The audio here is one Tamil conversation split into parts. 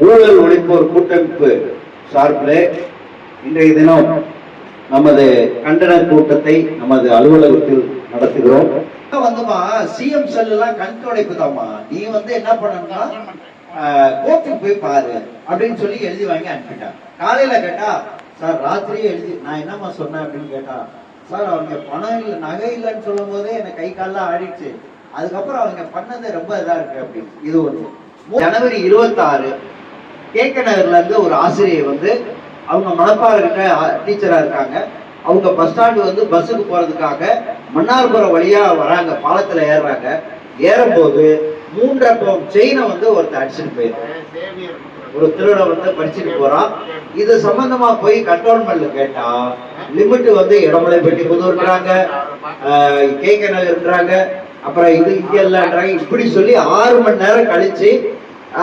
ஊழல் ஒழிப்போர் கூட்டமைப்பு சார்பில் இன்றைய தினம் நமது கண்டன கூட்டத்தை நமது அலுவலகத்தில் நடத்துகிறோம். வந்துமா சிஎம் செல்லாம் கண் துடைப்பு தாமா நீ வந்து என்ன பண்ணா கோர்ட்டுக்கு போய் பாரு அப்படின்னு சொல்லி எழுதி வாங்கி அனுப்பிட்டான் காலையில கேட்டா சார் ராத்திரியே எழுதி நான் என்னம்மா சொன்னேன்? அப்படின்னு கேட்டா சார் அவங்க பணம் இல்லை நகை இல்லைன்னு சொல்லும் போதே எனக்கு கை காலெல்லாம் ஆடிடுச்சு அதுக்கப்புறம் அவங்க பண்ணது ரொம்ப இதா இருக்கு அப்படின்னு. இது ஒண்ணு. ஜனவரி இருபத்தாறு கேக்க நகர்ல இருந்து ஒரு ஆசிரியர் வந்து அவங்க மணப்பாறை கிட்ட டீச்சரா இருக்காங்க. அவங்க பஸ் ஸ்டாண்டு வந்து பஸ்ஸுக்கு போறதுக்காக மன்னார்புரம் வழியா வராங்க. பாலத்துல ஏறுறாங்க. ஏறும்போது மூன்றரை பவுன் செயினை வந்து ஒருத்தர் அடிச்சுட்டு போயிருக்காங்க ஒரு திருட வந்து படிச்சுட்டு போறான். இது சம்பந்தமா போய் கண்டோன்மெண்ட்ல கேட்டா லிமிட் வந்து இடமலை பெட்டி கே கே நகர்ன்றாங்க அப்புறம் இது இங்கே இல்லைன்றாங்க இப்படி சொல்லி ஆறு மணி நேரம் கழிச்சு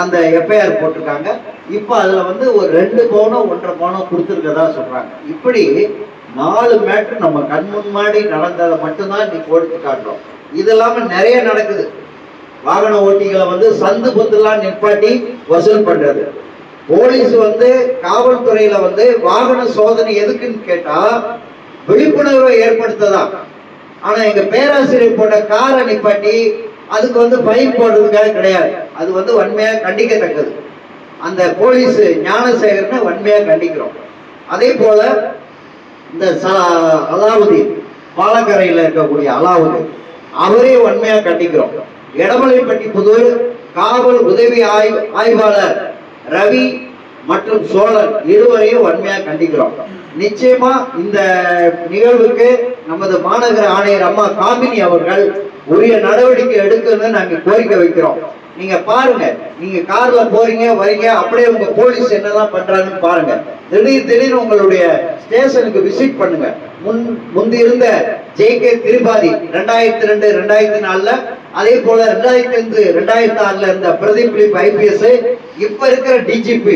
அந்த எஃப்ஐஆர் போட்டிருக்காங்க. இப்போ அதில் வந்து ஒரு ரெண்டு பவுனோ ஒன்றரை பவுனோ கொடுத்துருக்கதா சொல்கிறாங்க இப்படி நாலு மேட்ரு நம்ம கண் முன்னாடி நடந்ததை மட்டும்தான் இன்னைக்கு ஓடிச்சு காட்டுறோம். இது இல்லாமல் நிறைய நடக்குது. வாகன ஓட்டிகளை வந்து சந்து பொத்துலாம் நிப்பாட்டி வசூல் பண்ணுறது போலீஸ் வந்து காவல்துறையில் வந்து வாகன சோதனை எதுக்குன்னு கேட்டால் விழிப்புணர்வை ஏற்படுத்ததான் ஆனால் எங்கள் பேராசிரியர் போட்ட காரை நிப்பாட்டி அதுக்கு வந்து ஃபைன் போடுறதுக்காக கிடையாது. அது வந்து வன்மையா கண்டிக்கத்தக்கது. அந்த போலீஸ் ஞானசேகரனை வன்மையாக கண்டிக்கிறோம். அதே போல இந்த ச- அலாவுதீன் பாலக்கரையில் இருக்கக்கூடிய அலாவுதீன் அவரே வன்மையாக கண்டிக்கிறோம். எடமலைப்பட்டி புதூர் காவல் உதவி ஆய்வு ஆய்வாளர் ரவி மற்றும் சோழன் இருவரையும் வன்மையாக கண்டிக்கிறோம். நிச்சயமா இந்த நிகழ்வுக்கு நமது மாநகர ஆணையர் அம்மா காமினி அவர்கள் உரிய நடவடிக்கை எடுக்கணும்னு நாங்கள் கோரிக்கை வைக்கிறோம். நீங்க பாருங்க. நீங்க கார்ல போறீங்க வரீங்க அப்படியே உங்க போலீஸ் என்னெல்லாம் பண்றாங்கன்னு பாருங்க. திடீர் திடீர்னு உங்களுடைய ஸ்டேஷனுக்கு விசிட் பண்ணுங்க. முன் முந்தி இருந்த ஜே கே திரிபாதி ரெண்டாயிரத்தி ரெண்டு ரெண்டாயிரத்தி நாலுல அதே போல ரெண்டாயிரத்தி அஞ்சு ரெண்டாயிரத்தி ஆறுல இருந்த பிரதீப் பிலிப் ஐபிஎஸ் இப்ப இருக்கிற டிஜிபி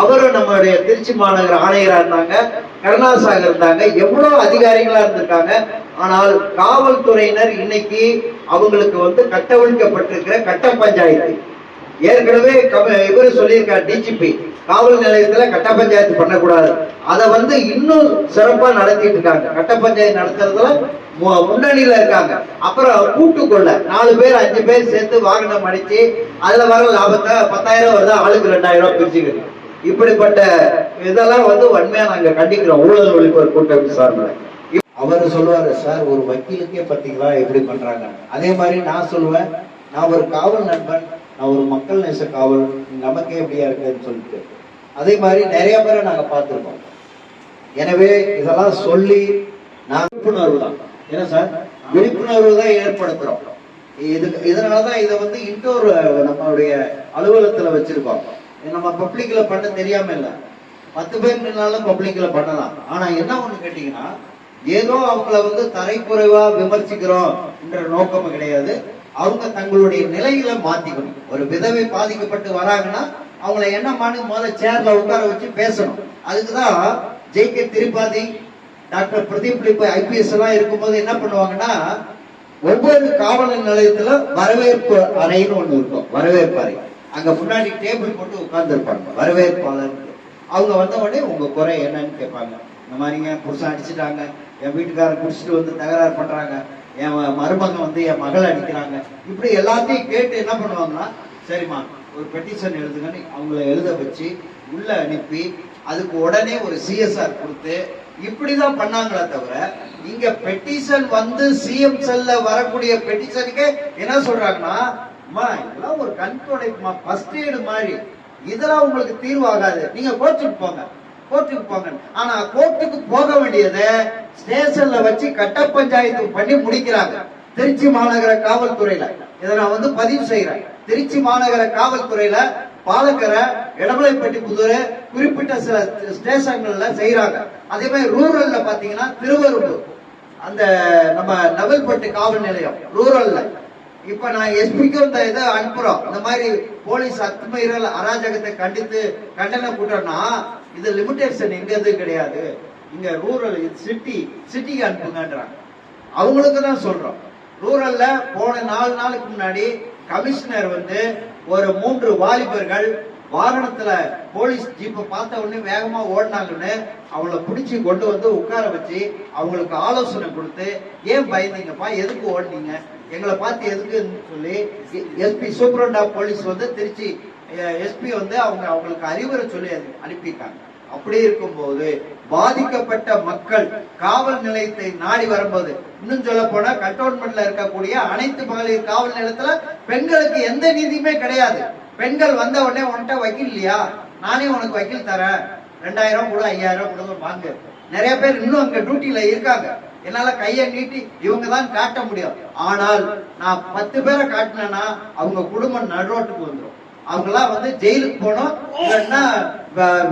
அவரும் நம்மளுடைய திருச்சி மாநகர ஆணையரா இருந்தாங்க கருணாசாகர் இருந்தாங்க எவ்வளவு அதிகாரிகளா இருந்திருக்காங்க ஆனால் காவல்துறையினர் இன்னைக்கு அவங்களுக்கு வந்து கட்டவிழ்க்கப்பட்டிருக்கிற கட்ட பஞ்சாயத்து. ஏற்கனவே கம- இவரு சொல்லியிருக்கார் டிஜிபி காவல் நிலையத்துல கட்ட பஞ்சாயத்து பண்ணக்கூடாது. அதை வந்து இன்னும் சிறப்பா நடத்திட்டு இருக்காங்க. கட்ட பஞ்சாயத்து நடத்துறதுல மு- முன்னணியில இருக்காங்க. அப்புறம் கூட்டுக்கொள்ள நாலு பேர் அஞ்சு பேர் சேர்த்து வாகனம் அடிச்சு அதுல வர லாபத்தை பத்தாயிரம் வருது ஆளுக்கு ரெண்டாயிரம் ரூபாய் பிரிச்சுக்கிறது இப்படிப்பட்ட இதெல்லாம் வந்து வன்மையா நாங்க கண்டிக்கிறோம். ஊழல் ஒழிப்பு கூட்டம் விசாரணை அவர் சொல்லுவாரு சார் ஒரு வக்கீலுக்கே பார்த்தீங்களா எப்படி பண்றாங்க அதே மாதிரி நான் சொல்லுவேன் நான் ஒரு காவல் நண்பன் நான் ஒரு மக்கள் நேச காவல் நமக்கே எப்படியா இருக்குன்னு சொல்லிட்டு. அதே மாதிரி நிறைய பேரை நாங்க பார்த்துருக்கோம். எனவே இதெல்லாம் சொல்லி நான் விழிப்புணர்வு தான். என்ன சார்? விழிப்புணர்வு தான் ஏற்படுத்துறோம். இது இதனாலதான் இதை வந்து இன்னொரு நம்மளுடைய அலுவலகத்துல வச்சிருக்கோம். இது நம்ம பப்ளிக்ல பண்ண தெரியாம இல்லை. பத்து பேர் நின்னாலும் பப்ளிக்ல பண்ணலாம். ஆனா என்ன ஒண்ணு கேட்டீங்கன்னா ஏதோ அவங்கள வந்து தரைக்குறைவா விமர்சிக்கிறோம் என்ற நோக்கம் கிடையாது. அவங்க தங்களுடைய நிலையில மாத்திக்கணும். ஒரு விதவை பாதிக்கப்பட்டு வராங்கன்னா அவங்கள என்ன பண்ணி முதல்ல சேர்ல உட்கார வச்சு பேசணும். அதுக்குதான் J K Tripathi doctor Pradeep lip IPS எல்லாம் இருக்கும்போது என்ன பண்ணுவாங்கன்னா ஒவ்வொரு காவல் நிலையத்துல வரவேற்பு அறைன்னு ஒண்ணு இருக்கும். வரவேற்பு அறை. அங்க முன்னாடி டேபிள் போட்டு உட்கார்ந்துருப்பாங்க. வரவேற்பாளர். அவங்க வந்த உடனே உங்க குறை என்னன்னு கேட்பாங்க. இந்த மாதிரிங்க புருஷன் அடிச்சுட்டாங்க. என் வீட்டுக்காரர் குடிச்சிட்டு வந்து தகராறு பண்றாங்க. என் மருமகன் வந்து என் மகள் அடிக்கிறாங்க. இப்படி எல்லாத்தையும் கேட்டு என்ன பண்ணுவாங்கன்னா சரிம்மா ஒரு பெட்டிஷன் எழுதுங்கன்னு அவங்கள எழுத வச்சு உள்ள அனுப்பி அதுக்கு உடனே ஒரு சிஎஸ்ஆர் கொடுத்து இப்படிதான் பண்ணாங்களே தவிர இங்க பெட்டிஷன் வந்து சிஎம் செல்ல வரக்கூடிய பெட்டிஷனுக்கு என்ன சொல்றாங்கன்னா அம்மா இதெல்லாம் ஒரு கண் துடைப்புமா ஃபர்ஸ்ட் எய்டு மாதிரி. இதெல்லாம் உங்களுக்கு தீர்வாகாது. நீங்க கோச்சுட்டு போங்க. கோர்ட்டுக்கு போங்க. ஆனா கோர்ட்டுக்கு போக வேண்டியதை ஸ்டேஷன்ல வச்சு கட்ட பஞ்சாயத்து பண்ணி முடிக்கிறாங்க. திருச்சி மாநகர காவல்துறையில. இதை நான் வந்து பதிவு செய்யறேன் திருச்சி மாநகர காவல்துறையில பாலக்கரை இடமலைப்பட்டி புதூர் குறிப்பிட்ட சில ஸ்டேஷன்கள்ல செய்யறாங்க அதே மாதிரி ரூரல்ல பாத்தீங்கன்னா திருவரும்பூர் அந்த நம்ம நவல்பட்டு காவல் நிலையம் ரூரல்ல. இப்ப நான் எஸ்பிக்கும் இந்த இதை அனுப்புறோம். இந்த மாதிரி போலீஸ் அத்துமீறல் அராஜகத்தை கண்டித்து கண்டனம் கூட்டம்னா இது லிமிடேஷன் எங்க கிடையாது. இங்க ரூரல் சிட்டி சிட்டிக்கு அனுப்புங்கன்றாங்க. அவங்களுக்கு தான் சொல்றோம். ரூரல்ல போன நாலு நாளுக்கு முன்னாடி கமிஷனர் வந்து ஒரு மூன்று வாலிபர்கள் வாகனத்துல போலீஸ் ஜீப்பை பார்த்த உடனே வேகமா ஓடினாங்கன்னு அவங்கள பிடிச்சி கொண்டு வந்து உட்கார வச்சு அவங்களுக்கு ஆலோசனை கொடுத்து ஏன் பயந்தீங்கப்பா? எதுக்கு ஓடினீங்க? எங்களை பார்த்து எதுக்குன்னு சொல்லி எஸ்பி சூப்பரண்டா போலீஸ் வந்து திருச்சி எஸ்பி வந்து அவங்க அவங்களுக்கு அறிவுரை சொல்லி அது அனுப்பியிருக்காங்க அப்படி இருக்கும்போது பாதிக்கப்பட்ட மக்கள் காவல் நிலையத்தை நாடி வரும்போது இன்னும் சொல்ல போனா கண்டோன்மெண்ட்ல இருக்கக்கூடிய அனைத்து மகளிர் காவல் நிலையத்துல பெண்களுக்கு எந்த நீதியுமே கிடையாது. பெண்கள் வந்த உடனே உன்கிட்ட வக்கீல் இல்லையா? நானே உனக்கு வக்கீல் தரேன். ரெண்டாயிரம் கூட ஐயாயிரம் கூட வாங்க. நிறைய பேர் இன்னும் அங்க டியூட்டியில இருக்காங்க. என்னால கையை நீட்டி இவங்க தான் காட்ட முடியும். ஆனால் நான் பத்து பேரை காட்டினேன்னா அவங்க குடும்பம் நடுரோட்டுக்கு வந்துடும் அவங்களாம் வந்து ஜெயிலுக்கு போகணும். இல்லைன்னா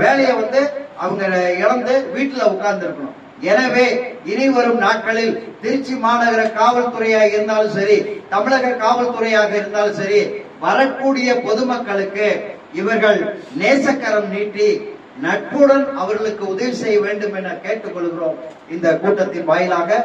வேலையை வந்து அவங்க இழந்து வீட்டில் உட்கார்ந்துருக்கணும். எனவே இனி வரும் நாட்களில் திருச்சி மாநகர காவல்துறையாக இருந்தாலும் சரி தமிழக காவல்துறையாக இருந்தாலும் சரி வரக்கூடிய பொதுமக்களுக்கு இவர்கள் நேசக்கரம் நீட்டி நட்புடன் அவர்களுக்கு உதவி செய்ய வேண்டும் என கேட்டுக்கொள்கிறோம். இந்த கூட்டத்தின் வாயிலாக